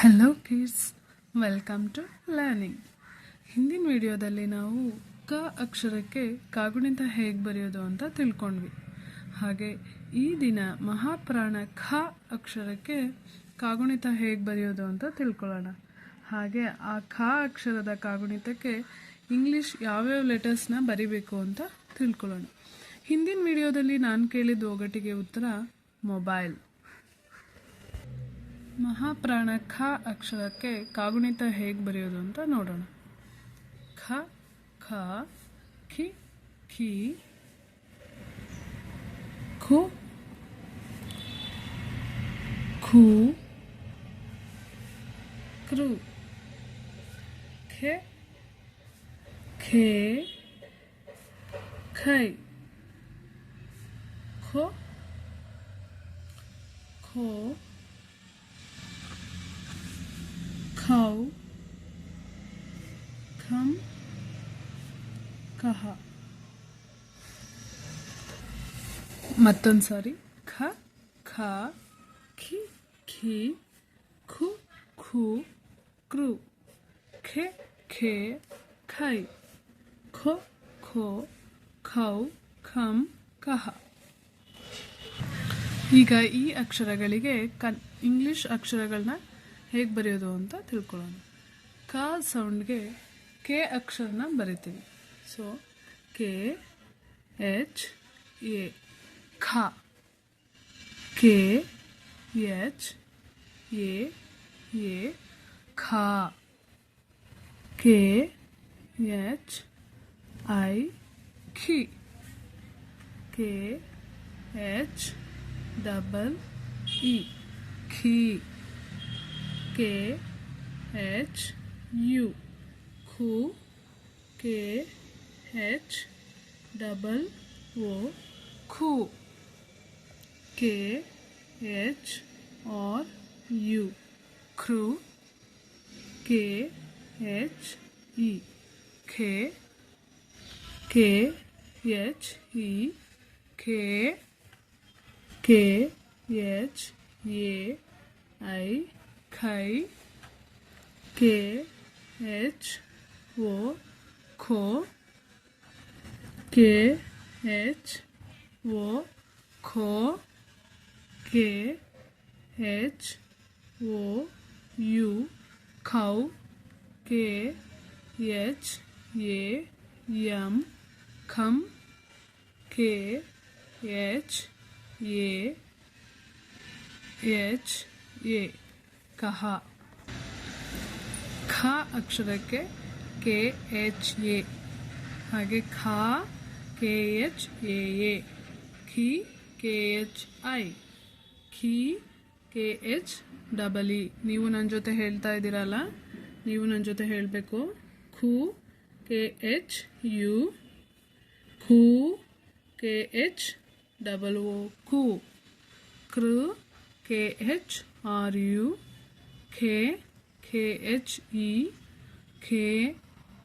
Hello kids welcome to learning ಹಿಂದಿನ ವಿಡಿಯೋದಲ್ಲಿ ನಾವು ಕ ಅಕ್ಷರಕ್ಕೆ ಕಾಗುಣಿತ ಹೇಗೆ ಬರೆಯೋದು ಅಂತ ತಿಳ್ಕೊಂಡ್ವಿ. ಹಾಗೆ ಈ ದಿನ ಮಹಾಪ್ರಾಣ ಖ ಅಕ್ಷರಕ್ಕೆ ಕಾಗುಣಿತ ಹೇಗೆ ಬರೆಯೋದು ಅಂತ ತಿಳ್ಕೊಳ್ಳೋಣ. ಹಾಗೆ ಆ ಖ ಅಕ್ಷರದ ಕಾಗುಣಿತಕ್ಕೆ ಇಂಗ್ಲೀಷ್ ಯಾವ್ಯಾವ ಲೆಟರ್ಸ್ನ ಬರಿಬೇಕು ಅಂತ ತಿಳ್ಕೊಳ್ಳೋಣ. ಹಿಂದಿನ ವಿಡಿಯೋದಲ್ಲಿ ನಾನು ಕೇಳಿದ ಒಗಟಿಗೆ ಉತ್ತರ ಮೊಬೈಲ್ ಮಹಾಪ್ರಾಣ ಖ ಅಕ್ಷರಕ್ಕೆ ಕಾಗುಣಿತ ಹೇಗೆ ಬರೆಯೋದು ಅಂತ ನೋಡೋಣ. ಖ ಖ, ಖಿ ಖಿ, ಖು ಖು, ಕೃ, ಖೆ, ಖೇ, ಖೈ, ಖೋ ಖೋ ಖೌ ಖಂ ಕಹ ಮತ್ತೊಂದು ಸಾರಿ. ಖ ಖ, ಖಿ ಖಿ, ಖು ಖು ಕೃ ಖೆ ಖೆ, ಖೈ. ಖೋ ಖೋ, ಖೌ, ಖಂ, ಕಹ. ಈಗ ಈ ಅಕ್ಷರಗಳಿಗೆ ಕನ್, ಇಂಗ್ಲೀಷ್ ಅಕ್ಷರಗಳನ್ನ ಹೇಗೆ ಬರೆಯೋದು ಅಂತ ತಿಳ್ಕೊಳ್ಳೋಣ. ಕ ಸೌಂಡ್ಗೆ ಕೆ ಅಕ್ಷರನ ಬರಿತೀವಿ. सो, के, एच, ए, खा। के, एच, ए ये खा। के, एच, आई, खी। के, एच, डबल, ई, खी। के, एच, यू, खू। के H double O khu K H और U crew K H E K K H E K K H E I K K H O खो ಕೆ ಎಚ್ ಓ ಖೋ K H O you ಖೌ K H A M ಖಂ K H A H A ಕಹ ಖ ಅಕ್ಷರಕ್ಕೆ K H A ಹಾಗೆ ಖ K H A A ಖಿ K H I ಖಿ K H double E ನೀವು ನನ್ನ ಜೊತೆ ಹೇಳ್ತಾ ಇದ್ದೀರಲ್ಲ ನೀವು ನನ್ನ ಜೊತೆ ಹೇಳಬೇಕು ಖು ಕೆ ಎಚ್ ಯು ಖೂ ಕೆ ಎಚ್ ಡಬಲ್ ಓ ಖೂ ಕೃ K H R you ಖೇ K H E ಖೇ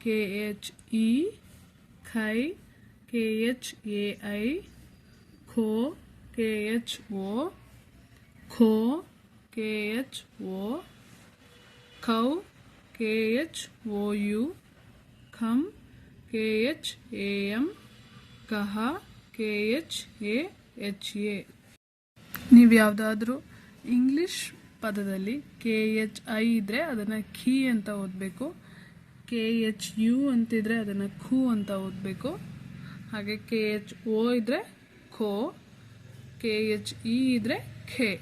K H E ಖೈ ಕೆ ಎಚ್ ಎ ಐ ಖೋ ಕೆ ಎಚ್ ಓ ಖೋ ಕೆ ಎಚ್ ಓ ಖೌ ಕೆ ಎಚ್ ಓ ಯು ಖಂ K H A M ಕಹ K H A H A ನೀವು ಯಾವುದಾದ್ರೂ English ಪದದಲ್ಲಿ K H I ಇದ್ದರೆ ಅದನ್ನು ಖಿ ಅಂತ ಓದಬೇಕು. ಕೆ ಎಚ್ ಯು ಅಂತಿದ್ರೆ ಅದನ್ನು ಖು ಅಂತ ಓದಬೇಕು. ಹಾಗೆ ಕೆ ಎಚ್ ಓ ಇದ್ದರೆ ಖೋ, ಕೆ ಎಚ್ ಇ ಇದ್ದರೆ ಖೆ.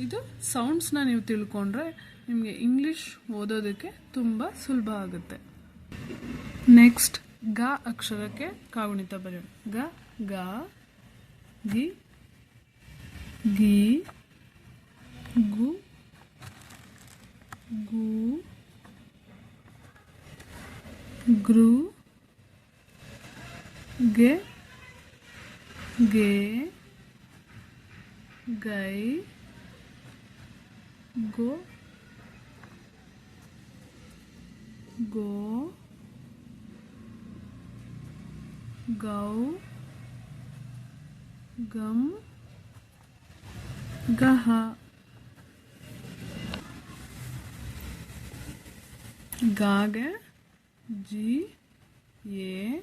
ಇದು ಸೌಂಡ್ಸ್ನ ನೀವು ತಿಳ್ಕೊಂಡ್ರೆ ನಿಮಗೆ ಇಂಗ್ಲಿಷ್ ಓದೋದಕ್ಕೆ ತುಂಬ ಸುಲಭ ಆಗುತ್ತೆ. ನೆಕ್ಸ್ಟ್ ಗ ಅಕ್ಷರಕ್ಕೆ ಕಾಗುಣಿತ ಬರೆಯೋಣ. ಗ ಗ, ಗಿ ಗಿ, ಗು ಗು ಗ್ರು गे गे गई गो गो गौ गम गह। गाग जी ये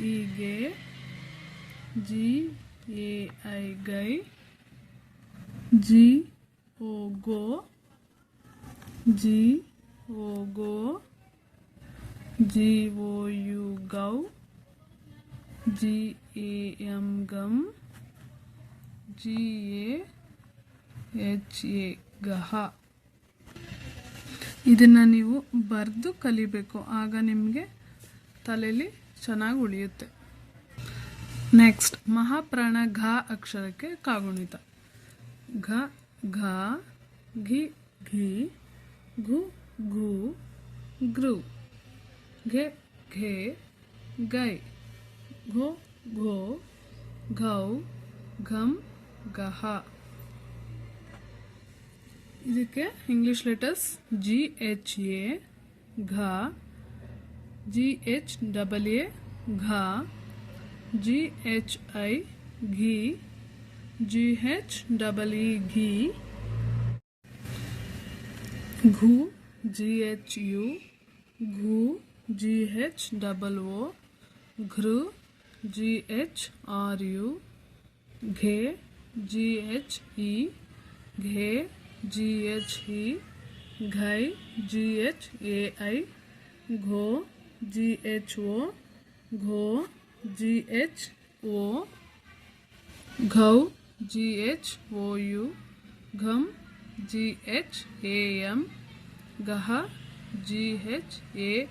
ಈಗೆ ಜಿ ಎ ಐ ಗೈ, ಜಿ ಓ ಗೋ, ಜಿ ಓ ಗೋ, ಜಿ ಓ ಯು ಗೌ, ಜಿ ಎ ಎಂ ಗಮ್ ಜಿ ಎ ಎಚ್ ಎ ಗಹ. ಇದನ್ನು ನೀವು ಬರೆದು ಕಲಿಬೇಕು. ಆಗ ನಿಮಗೆ ತಲೆಯಲ್ಲಿ ಚೆನ್ನಾಗಿ ಉಳಿಯುತ್ತೆ ನೆಕ್ಸ್ಟ್ ಮಹಾಪ್ರಾಣ ಘ ಅಕ್ಷರಕ್ಕೆ ಕಾಗುಣಿತ ಘ ಘ ಘಿ ಘಿ ಘು ಘು ಗೃ ಘೆ ಘೆ ಗೈ ಘೋ ಘೋ ಘೌ ಘಮ್ ಗಹ ಇದಕ್ಕೆ English letters G H A ಘ ji H double A घा जी एच आई घी जी एच डबल ई घी, घू जी एच यू घू जी एच डबल ओ घ्र जी एच आर यू घे जी एच ई घे जी एच ई घई G H A I घो ಜಿ ಎಚ್ ಓ ಘೋ ಜಿ ಎಚ್ ಓ ಘೌ ಜಿ ಎಚ್ ಒ ಯು ಘಮ್ G H A M ಗಹ G H A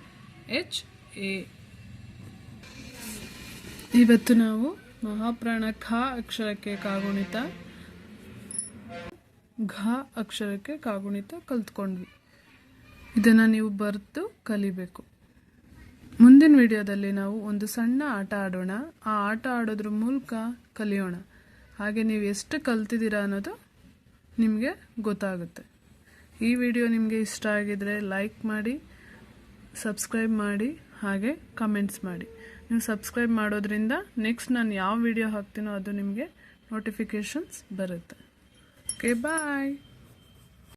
H A ಇವತ್ತು ನಾವು ಮಹಾಪ್ರಾಣ ಖ ಅಕ್ಷರಕ್ಕೆ ಕಾಗುಣಿತ, ಘ ಅಕ್ಷರಕ್ಕೆ ಕಾಗುಣಿತ ಕಲ್ತ್ಕೊಂಡ್ವಿ. ಇದನ್ನು ನೀವು ಬರೆದು ಕಲಿಬೇಕು. ಮುಂದಿನ ವಿಡಿಯೋದಲ್ಲಿ ನಾವು ಒಂದು ಸಣ್ಣ ಆಟ ಆಡೋಣ. ಆ ಆಟ ಆಡೋದ್ರ ಮೂಲಕ ಕಲಿಯೋಣ. ಹಾಗೆ ನೀವು ಎಷ್ಟು ಕಲ್ತಿದ್ದೀರಾ ಅನ್ನೋದು ನಿಮಗೆ ಗೊತ್ತಾಗುತ್ತೆ. ಈ ವಿಡಿಯೋ ನಿಮಗೆ ಇಷ್ಟ ಆಗಿದರೆ ಲೈಕ್ ಮಾಡಿ, ಸಬ್ಸ್ಕ್ರೈಬ್ ಮಾಡಿ, ಹಾಗೆ ಕಮೆಂಟ್ಸ್ ಮಾಡಿ. ನೀವು ಸಬ್ಸ್ಕ್ರೈಬ್ ಮಾಡೋದ್ರಿಂದ ನೆಕ್ಸ್ಟ್ ನಾನು ಯಾವ ವಿಡಿಯೋ ಹಾಕ್ತೀನೋ ಅದು ನಿಮಗೆ ನೋಟಿಫಿಕೇಷನ್ಸ್ ಬರುತ್ತೆ. Okay, bye.